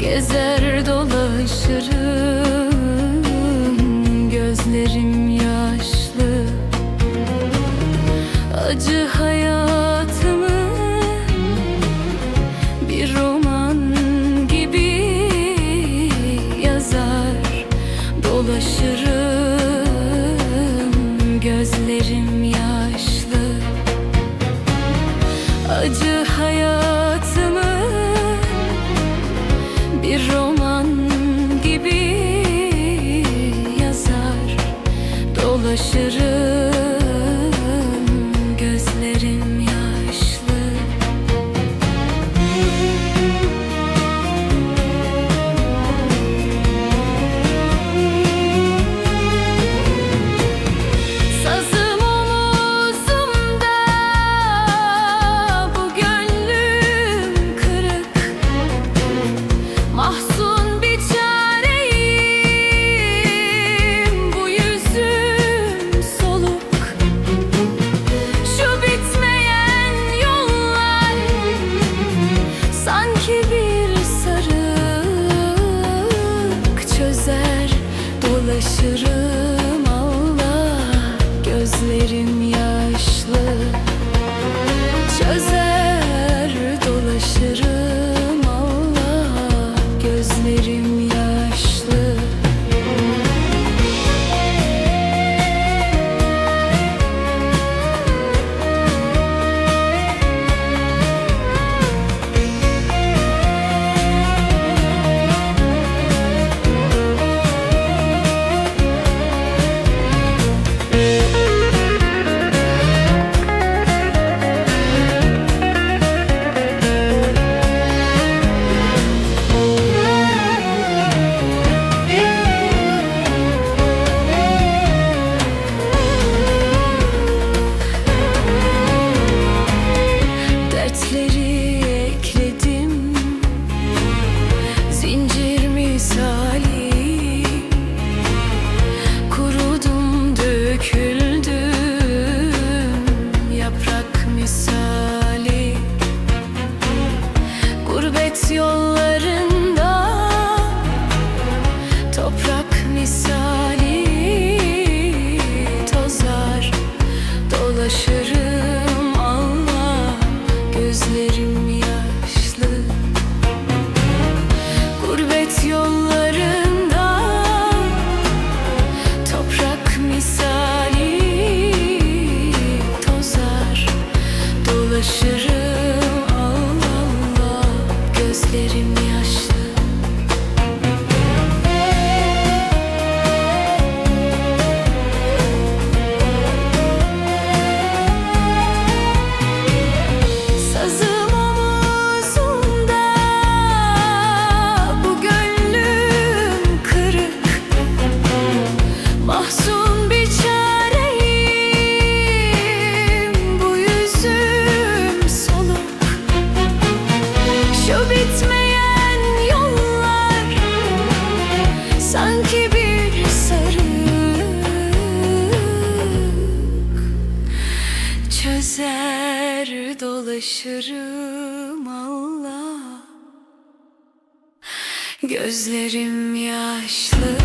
Gezer dolaşırım Gözlerim yaşlı. Acı hayatımı Bir roman gibi yazar Dolaşırım Çözer dolaşırım Allah Gözlerim yaşlı Gurbet yollarında Toprak misali Tozar. Dolaşırım Allah Gözlerim yaşlı. Gurbet yollarında Toprak misali Tozar. Dolaşırım Sanki bir sarık Çözer dolaşırım Allah Gözlerim yaşlı